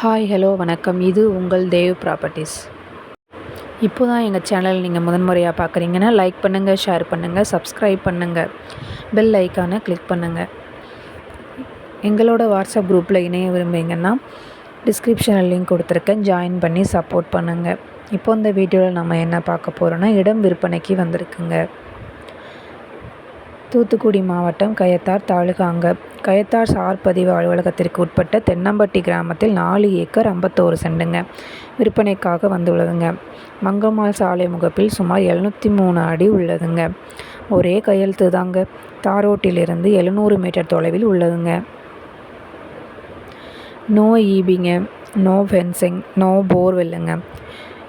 Hi hello வணக்கம். இது உங்கள் தேவ் ப்ராப்பர்ட்டிஸ் இப்போ தான் எங்கள் சேனல் நீங்கள் முதன்முறையாக பார்க்குறீங்கன்னா லைக் பண்ணுங்கள் ஷேர் பண்ணுங்கள் சப்ஸ்கிரைப் பண்ணுங்கள் பெல் ஐக்கானை கிளிக் பண்ணுங்கள் எங்களோட வாட்ஸ்அப் குரூப்பில் இணைய விரும்புகிறீங்கன்னா டிஸ்கிரிப்ஷனில் லிங்க் கொடுத்துருக்கேன். ஜாயின் பண்ணி சப்போர்ட் பண்ணுங்கள் இப்போ இந்த வீடியோவில் நம்ம என்ன பார்க்க போகிறோன்னா இடம் விற்பனைக்கு வந்திருக்குங்க. தூத்துக்குடி மாவட்டம் கயத்தார் தாலுகாங்க கயத்தார் சார் பதிவு அலுவலகத்திற்கு உட்பட்ட தென்னம்பட்டி கிராமத்தில் நாலு ஏக்கர் ஐம்பத்தோரு செண்டுங்க விற்பனைக்காக வந்துள்ளதுங்க. மங்கம்மாள் சாலை முகப்பில் சுமார் எழுநூற்றி மூணு அடி உள்ளதுங்க. ஒரே கையெழுத்து தாங்க தாரோட்டிலிருந்து எழுநூறு மீட்டர் தொலைவில் உள்ளதுங்க. நோ ஈபிங்க நோ ஃபென்சிங் நோ போர்வெல்லுங்க.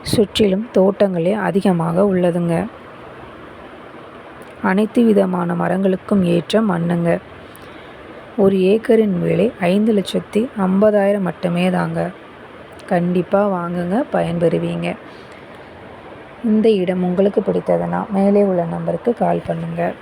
சுற்றிலும் தோட்டங்களே அதிகமாக உள்ளதுங்க. அனைத்து விதமான மரங்களுக்கும் ஏற்ற மண்ணுங்க. ஒரு ஏக்கரின் விலை ஐந்து லட்சத்தி ஐம்பதாயிரம் மட்டுமே தாங்க. கண்டிப்பாக வாங்குங்க பயன்பெறுவீங்க. இந்த இடம் உங்களுக்கு பிடித்ததுன்னா மேலே உள்ள நம்பருக்கு கால் பண்ணுங்கள்